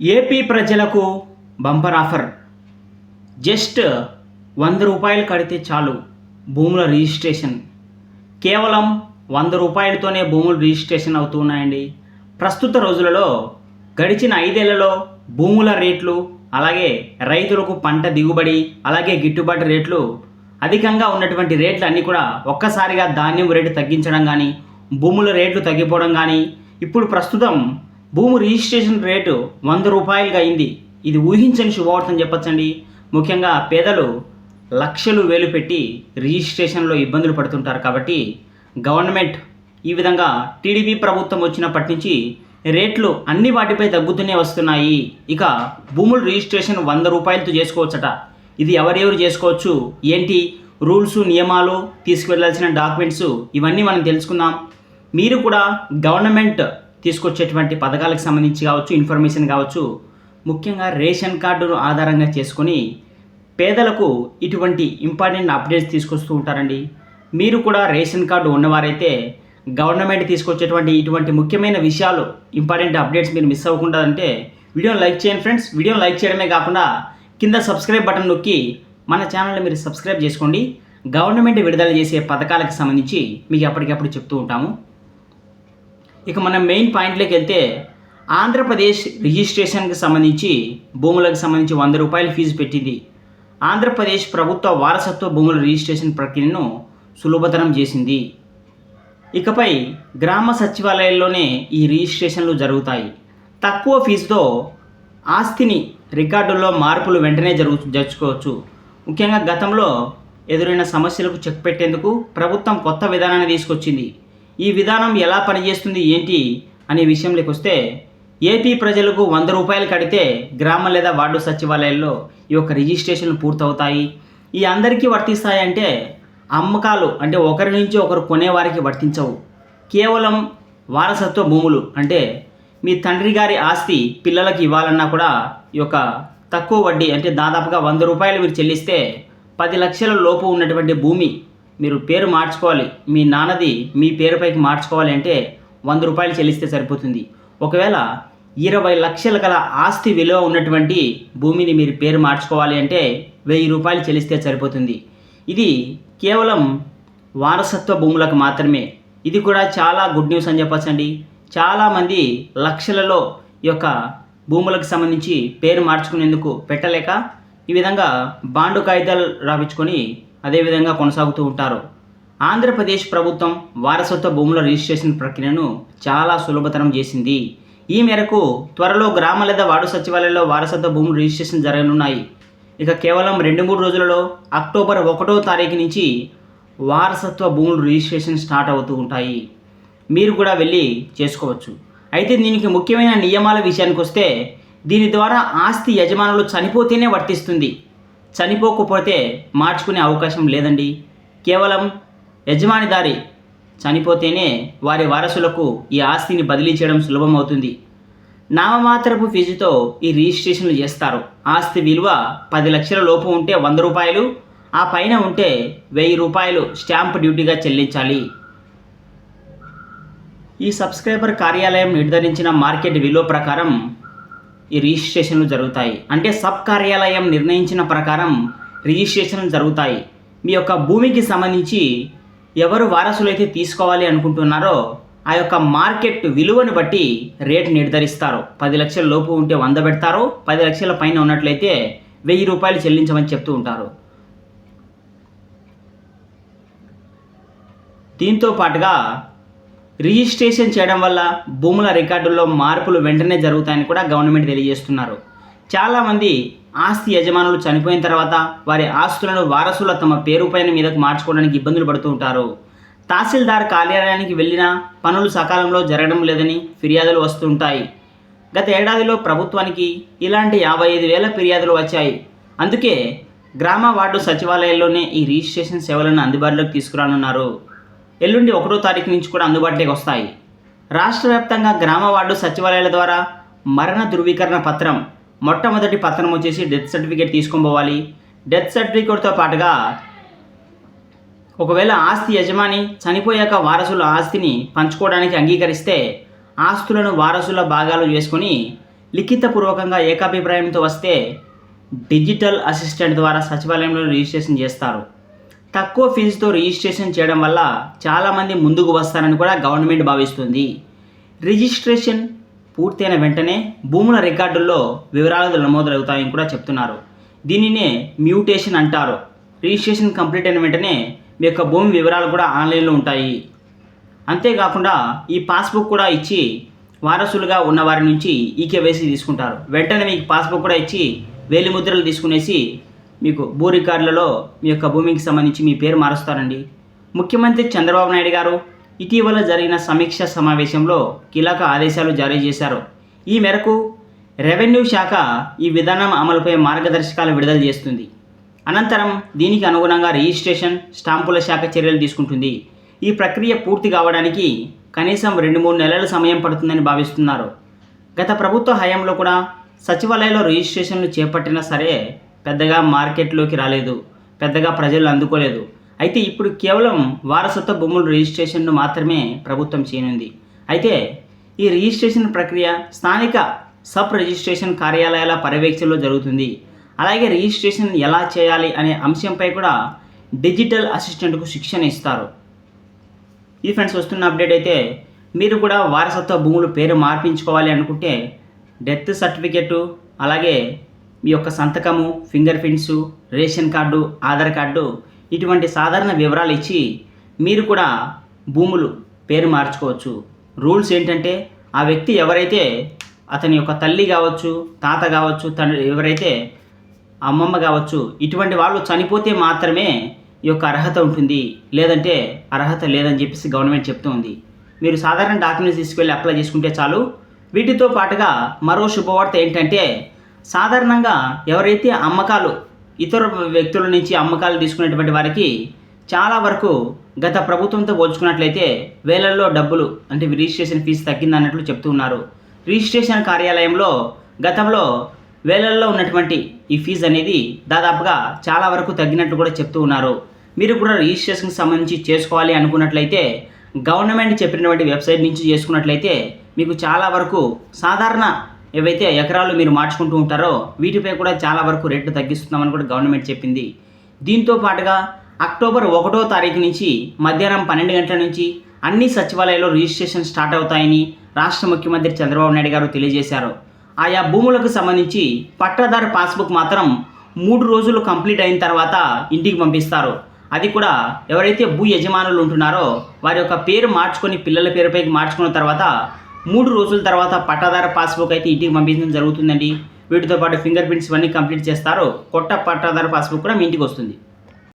AP ప్రజలకు bumper offer. Just వంద రూపాయలు కడితే చాలు భూముల రిజిస్ట్రేషన్. కేవలం వంద రూపాయలతోనే భూములు రిజిస్ట్రేషన్ అవుతున్నాయండి. ప్రస్తుత రోజులలో గడిచిన ఐదేళ్ళలో భూముల రేట్లు అలాగే రైతులకు పంట దిగుబడి అలాగే గిట్టుబాటు రేట్లు అధికంగా ఉన్నటువంటి రేట్లు అన్నీ కూడా ఒక్కసారిగా ధాన్యం రేటు తగ్గించడం కానీ భూముల రేట్లు తగ్గిపోవడం కానీ ఇప్పుడు ప్రస్తుతం భూమి రిజిస్ట్రేషన్ రేటు వంద రూపాయలుగా అయింది. ఇది ఊహించని శుభవార్తని చెప్పచ్చండి. ముఖ్యంగా పేదలు లక్షలు వేలు పెట్టి రిజిస్ట్రేషన్లో ఇబ్బందులు పడుతుంటారు కాబట్టి గవర్నమెంట్ ఈ విధంగా టీడీపీ ప్రభుత్వం వచ్చినప్పటి నుంచి రేట్లు అన్ని వాటిపై తగ్గుతూనే వస్తున్నాయి. ఇక భూముల రిజిస్ట్రేషన్ వంద రూపాయలతో చేసుకోవచ్చట. ఇది ఎవరెవరు చేసుకోవచ్చు? ఏంటి? రూల్స్ నియమాలు తీసుకువెళ్ళాల్సిన డాక్యుమెంట్స్ ఇవన్నీ మనం తెలుసుకుందాం. మీరు కూడా గవర్నమెంట్ తీసుకొచ్చేటువంటి పథకాలకు సంబంధించి కావచ్చు ఇన్ఫర్మేషన్ కావచ్చు ముఖ్యంగా రేషన్ కార్డును ఆధారంగా చేసుకొని పేదలకు ఇటువంటి ఇంపార్టెంట్ అప్డేట్స్ తీసుకొస్తూ ఉంటారండి. మీరు కూడా రేషన్ కార్డు ఉన్నవారైతే గవర్నమెంట్ తీసుకొచ్చేటువంటి ఇటువంటి ముఖ్యమైన విషయాలు ఇంపార్టెంట్ అప్డేట్స్ మీరు మిస్ అవ్వకుండా అంటే వీడియోని లైక్ చేయండి ఫ్రెండ్స్ వీడియోని లైక్ చేయడమే కాకుండా కింద సబ్స్క్రైబ్ బటన్ నొక్కి మన ఛానల్ని మీరు సబ్స్క్రైబ్ చేసుకోండి. గవర్నమెంట్ విడుదల చేసే పథకాలకు సంబంధించి మీకు ఎప్పటికప్పుడు చెప్తూ ఉంటాము. ఇక మనం మెయిన్ పాయింట్లోకి వెళ్తే ఆంధ్రప్రదేశ్ రిజిస్ట్రేషన్కి సంబంధించి భూములకు సంబంధించి వంద రూపాయల ఫీజు పెట్టింది. ఆంధ్రప్రదేశ్ ప్రభుత్వ వారసత్వ భూముల రిజిస్ట్రేషన్ ప్రక్రియను సులభతరం చేసింది. ఇకపై గ్రామ సచివాలయాల్లోనే ఈ రిజిస్ట్రేషన్లు జరుగుతాయి. తక్కువ ఫీజుతో ఆస్తిని రికార్డుల్లో మార్పులు వెంటనే జరుగు జరుచుకోవచ్చు. ముఖ్యంగా గతంలో ఎదురైన సమస్యలకు చెక్ పెట్టేందుకు ప్రభుత్వం కొత్త విధానాన్ని తీసుకొచ్చింది. ఈ విధానం ఎలా పనిచేస్తుంది ఏంటి అనే విషయంలోకి వస్తే ఏపీ ప్రజలకు వంద రూపాయలు కడితే గ్రామ లేదా వార్డు సచివాలయాల్లో ఈ యొక్క రిజిస్ట్రేషన్లు పూర్తవుతాయి. ఈ అందరికీ వర్తిస్తాయంటే అమ్మకాలు అంటే ఒకరి నుంచి ఒకరు కొనేవారికి వర్తించవు. కేవలం వారసత్వ భూములు అంటే మీ తండ్రి గారి ఆస్తి పిల్లలకి ఇవ్వాలన్నా కూడా ఈ యొక్క తక్కువ వడ్డీ అంటే దాదాపుగా వంద రూపాయలు మీరు చెల్లిస్తే పది లక్షల లోపు ఉన్నటువంటి భూమి మీరు పేరు మార్చుకోవాలి. మీ నాన్నది మీ పేరుపైకి మార్చుకోవాలి అంటే వంద రూపాయలు చెల్లిస్తే సరిపోతుంది. ఒకవేళ ఇరవై లక్షల గల ఆస్తి విలువ ఉన్నటువంటి భూమిని మీరు పేరు మార్చుకోవాలి అంటే వెయ్యి రూపాయలు చెల్లిస్తే సరిపోతుంది. ఇది కేవలం వారసత్వ భూములకు మాత్రమే. ఇది కూడా చాలా గుడ్ న్యూస్ అని చెప్పచ్చండి చాలామంది లక్షలలో ఈ యొక్క భూములకు సంబంధించి పేరు మార్చుకునేందుకు పెట్టలేక ఈ విధంగా బాండు కాగితాలు రాపించుకొని అదేవిధంగా కొనసాగుతూ ఉంటారు. ఆంధ్రప్రదేశ్ ప్రభుత్వం వారసత్వ భూముల రిజిస్ట్రేషన్ ప్రక్రియను చాలా సులభతరం చేసింది. ఈ మేరకు త్వరలో గ్రామ లేదా వార్డు సచివాలయంలో వారసత్వ భూములు రిజిస్ట్రేషన్ జరగనున్నాయి. ఇక కేవలం రెండు మూడు రోజులలో అక్టోబర్ ఒకటో తారీఖు నుంచి వారసత్వ భూముల రిజిస్ట్రేషన్ స్టార్ట్ అవుతూ ఉంటాయి. మీరు కూడా వెళ్ళి చేసుకోవచ్చు. అయితే దీనికి ముఖ్యమైన నియమాల విషయానికి వస్తే దీని ద్వారా ఆస్తి యజమానులు చనిపోతేనే వర్తిస్తుంది. చనిపోకపోతే మార్చుకునే అవకాశం లేదండి. కేవలం యజమాని దారి చనిపోతేనే వారి వారసులకు ఈ ఆస్తిని బదిలీ చేయడం సులభం అవుతుంది నామమాత్రపు ఫీజుతో ఈ రిజిస్ట్రేషన్లు చేస్తారు. ఆస్తి విలువ పది లక్షల లోపు ఉంటే వంద రూపాయలు ఆ పైన ఉంటే వెయ్యి రూపాయలు స్టాంప్ డ్యూటీగా చెల్లించాలి. ఈ సబ్స్క్రైబర్ కార్యాలయం నిర్ధారించిన మార్కెట్ విలువ ప్రకారం ఈ రిజిస్ట్రేషన్లు జరుగుతాయి. అంటే సబ్ కార్యాలయం నిర్ణయించిన ప్రకారం రిజిస్ట్రేషన్లు జరుగుతాయి. మీ యొక్క భూమికి సంబంధించి ఎవరు వారసులైతే తీసుకోవాలి అనుకుంటున్నారో ఆ యొక్క మార్కెట్ విలువను బట్టి రేట్ నిర్ధరిస్తారు. పది లక్షల లోపు ఉంటే వంద పెడతారు. పది లక్షల పైన ఉన్నట్లయితే వెయ్యి రూపాయలు చెల్లించమని చెప్తూ ఉంటారు. దీంతో పాటుగా రిజిస్ట్రేషన్ చేయడం వల్ల భూముల రికార్డుల్లో మార్పులు వెంటనే జరుగుతాయని కూడా గవర్నమెంట్ తెలియజేస్తున్నారు. చాలామంది ఆస్తి యజమానులు చనిపోయిన తర్వాత వారి ఆస్తులను వారసుల తమ పేరు పైన మీదకు మార్చుకోవడానికి ఇబ్బందులు పడుతూ ఉంటారు. తహసీల్దార్ కార్యాలయానికి వెళ్ళినా పనులు సకాలంలో జరగడం లేదని ఫిర్యాదులు వస్తుంటాయి గత ఏడాదిలో ప్రభుత్వానికి ఇలాంటి యాభై ఐదు వేల ఫిర్యాదులు వచ్చాయి. అందుకే గ్రామ వార్డు సచివాలయాల్లోనే ఈ రిజిస్ట్రేషన్ సేవలను అందుబాటులోకి తీసుకురానున్నారు. ఎల్లుండి ఒకటో తారీఖు నుంచి కూడా అందుబాటులోకి వస్తాయి. రాష్ట్ర వ్యాప్తంగా గ్రామ వార్డు సచివాలయాల ద్వారా మరణ ధృవీకరణ పత్రం మొట్టమొదటి పత్రం వచ్చేసి డెత్ సర్టిఫికేట్ తీసుకొని పోవాలి. డెత్ సర్టిఫికేట్తో పాటుగా ఒకవేళ ఆస్తి యజమాని చనిపోయాక వారసుల ఆస్తిని పంచుకోవడానికి అంగీకరిస్తే ఆస్తులను వారసుల భాగాలు చేసుకొని లిఖితపూర్వకంగా ఏకాభిప్రాయంతో వస్తే డిజిటల్ అసిస్టెంట్ ద్వారా సచివాలయంలో రిజిస్ట్రేషన్ చేస్తారు. తక్కువ ఫీజుతో రిజిస్ట్రేషన్ చేయడం వల్ల చాలామంది ముందుకు వస్తారని కూడా గవర్నమెంట్ భావిస్తుంది. రిజిస్ట్రేషన్ పూర్తయిన వెంటనే భూముల రికార్డుల్లో వివరాలు నమోదవుతాయని కూడా చెప్తున్నారు. దీనినే మ్యూటేషన్ అంటారు. రిజిస్ట్రేషన్ కంప్లీట్ అయిన వెంటనే మీ యొక్క భూమి వివరాలు కూడా ఆన్లైన్లో ఉంటాయి. అంతేకాకుండా ఈ పాస్బుక్ కూడా ఇచ్చి వారసులుగా ఉన్న వారి నుంచి ఈకేవైసీ తీసుకుంటారు. వెంటనే మీకు పాస్బుక్ కూడా ఇచ్చి వేలి ముద్రలు తీసుకునేసి మీకు భూ రికార్డులలో మీ యొక్క భూమికి సంబంధించి మీ పేరు మారుస్తారండి. ముఖ్యమంత్రి చంద్రబాబు నాయుడు గారు ఇటీవల జరిగిన సమీక్ష సమావేశంలో కీలక ఆదేశాలు జారీ చేశారు. ఈ మేరకు రెవెన్యూ శాఖ ఈ విధానం అమలుపై మార్గదర్శకాలు విడుదల చేస్తుంది. అనంతరం దీనికి అనుగుణంగా రిజిస్ట్రేషన్ స్టాంపుల శాఖ చర్యలు తీసుకుంటుంది. ఈ ప్రక్రియ పూర్తి కావడానికి కనీసం రెండు మూడు నెలల సమయం పడుతుందని భావిస్తున్నారు. గత ప్రభుత్వ హయాంలో కూడా సచివాలయంలో రిజిస్ట్రేషన్లు చేపట్టినా సరే పెద్దగా మార్కెట్లోకి రాలేదు పెద్దగా ప్రజలు అందుకోలేదు. అయితే ఇప్పుడు కేవలం వారసత్వ భూముల రిజిస్ట్రేషన్ను మాత్రమే ప్రభుత్వం చేయనుంది. అయితే ఈ రిజిస్ట్రేషన్ ప్రక్రియ స్థానిక సబ్ రిజిస్ట్రేషన్ కార్యాలయాల పర్యవేక్షణలో జరుగుతుంది. అలాగే రిజిస్ట్రేషన్ ఎలా చేయాలి అనే అంశంపై కూడా డిజిటల్ అసిస్టెంట్కు శిక్షణ ఇస్తారు. ఈ ఫ్రెండ్స్ వస్తున్న అప్డేట్ అయితే మీరు కూడా వారసత్వ భూములు పేరు మార్పించుకోవాలి అనుకుంటే డెత్ సర్టిఫికెట్ అలాగే మీ యొక్క సంతకము finger prints ration card Aadhaar card ఇటువంటి సాధారణ వివరాలు ఇచ్చి మీరు కూడా భూములు పేరు మార్చుకోవచ్చు. రూల్స్ ఏంటంటే ఆ వ్యక్తి ఎవరైతే అతని యొక్క తల్లి కావచ్చు తాత కావచ్చు తండ్రి ఎవరైతే అమ్మమ్మ కావచ్చు ఇటువంటి వాళ్ళు చనిపోతే మాత్రమే ఈ యొక్క అర్హత ఉంటుంది. లేదంటే అర్హత లేదని చెప్పేసి గవర్నమెంట్ చెప్తూ ఉంది. మీరు సాధారణ డాక్యుమెంట్స్ తీసుకెళ్ళి అప్లై చేసుకుంటే చాలు. వీటితో పాటుగా మరో శుభవార్త ఏంటంటే సాధారణంగా ఎవరైతే అమ్మకాలు ఇతర వ్యక్తుల నుంచి అమ్మకాలు తీసుకునేటువంటి వారికి చాలా వరకు గత ప్రభుత్వంతో పోల్చుకున్నట్లయితే వేలల్లో డబ్బులు అంటే రిజిస్ట్రేషన్ ఫీజు తగ్గింది అన్నట్లు చెప్తూ ఉన్నారు. రిజిస్ట్రేషన్ కార్యాలయంలో గతంలో వేలల్లో ఉన్నటువంటి ఈ ఫీజు అనేది దాదాపుగా చాలా వరకు తగ్గినట్టు కూడా చెప్తూ ఉన్నారు. మీరు కూడా రిజిస్ట్రేషన్కి సంబంధించి చేసుకోవాలి అనుకున్నట్లయితే గవర్నమెంట్ చెప్పినటువంటి వెబ్సైట్ నుంచి చేసుకున్నట్లయితే మీకు చాలా వరకు సాధారణ ఏవైతే ఎకరాలు మీరు మార్చుకుంటూ ఉంటారో వీటిపై కూడా చాలా వరకు రేట్లు తగ్గిస్తున్నామని కూడా గవర్నమెంట్ చెప్పింది. దీంతో పాటుగా అక్టోబర్ ఒకటో తారీఖు నుంచి మధ్యాహ్నం పన్నెండు గంటల నుంచి అన్ని సచివాలయాల్లో రిజిస్ట్రేషన్ స్టార్ట్ అవుతాయని రాష్ట్ర ముఖ్యమంత్రి చంద్రబాబు నాయుడు గారు తెలియజేశారు. ఆయా భూములకు సంబంధించి పట్టాదారు పాస్బుక్ మాత్రం మూడు రోజులు కంప్లీట్ అయిన తర్వాత ఇంటికి పంపిస్తారు. అది కూడా ఎవరైతే భూ యజమానులు ఉంటున్నారో వారి యొక్క పేరు మార్చుకొని పిల్లల పేరుపైకి మార్చుకున్న తర్వాత మూడు రోజుల తర్వాత పట్టాదార పాస్బుక్ అయితే ఇంటికి పంపించడం జరుగుతుందండి. వీటితో పాటు ఫింగర్ ప్రింట్స్ ఇవన్నీ కంప్లీట్ చేస్తారో. కొత్త పట్టాదార పాస్బుక్ కూడా మీ ఇంటికి వస్తుంది.